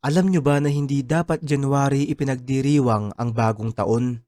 Alam nyo ba na hindi dapat January ipinagdiriwang ang bagong taon?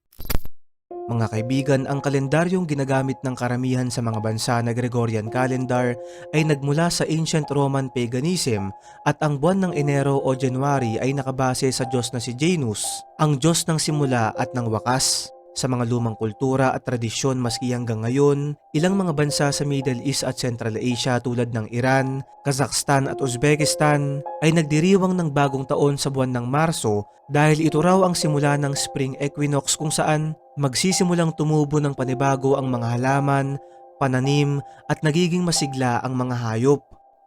Mga kaibigan, ang kalendaryong ginagamit ng karamihan sa mga bansa na Gregorian calendar ay nagmula sa ancient Roman paganism at ang buwan ng Enero o January ay nakabase sa Diyos na si Janus, ang Diyos ng simula at ng wakas. Sa mga lumang kultura at tradisyon maski hanggang ngayon, ilang mga bansa sa Middle East at Central Asia tulad ng Iran, Kazakhstan at Uzbekistan ay nagdiriwang ng bagong taon sa buwan ng Marso dahil ito raw ang simula ng spring equinox kung saan magsisimulang tumubo ng panibago ang mga halaman, pananim at nagiging masigla ang mga hayop.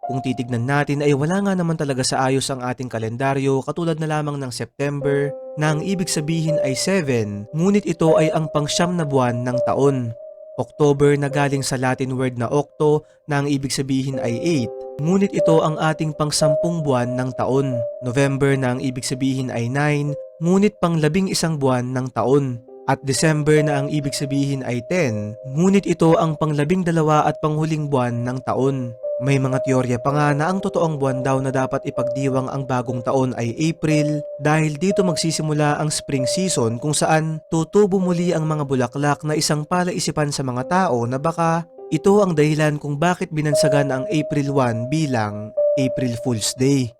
Kung titignan natin ay wala nga naman talaga sa ayos ang ating kalendaryo katulad na lamang ng September na ang ibig sabihin ay 7 ngunit ito ay ang pangsyam na buwan ng taon. October na galing sa Latin word na octo na ang ibig sabihin ay 8 ngunit ito ang ating pangsampung buwan ng taon. November na ang ibig sabihin ay 9 ngunit pang labing isang buwan ng taon. At December na ang ibig sabihin ay 10, ngunit ito ang panglabing dalawa at panghuling buwan ng taon. May mga teorya pa nga na ang totoong buwan daw na dapat ipagdiwang ang bagong taon ay April dahil dito magsisimula ang spring season kung saan tutubo muli ang mga bulaklak na isang palaisipan sa mga tao na baka ito ang dahilan kung bakit binansagan ang April 1 bilang April Fool's Day.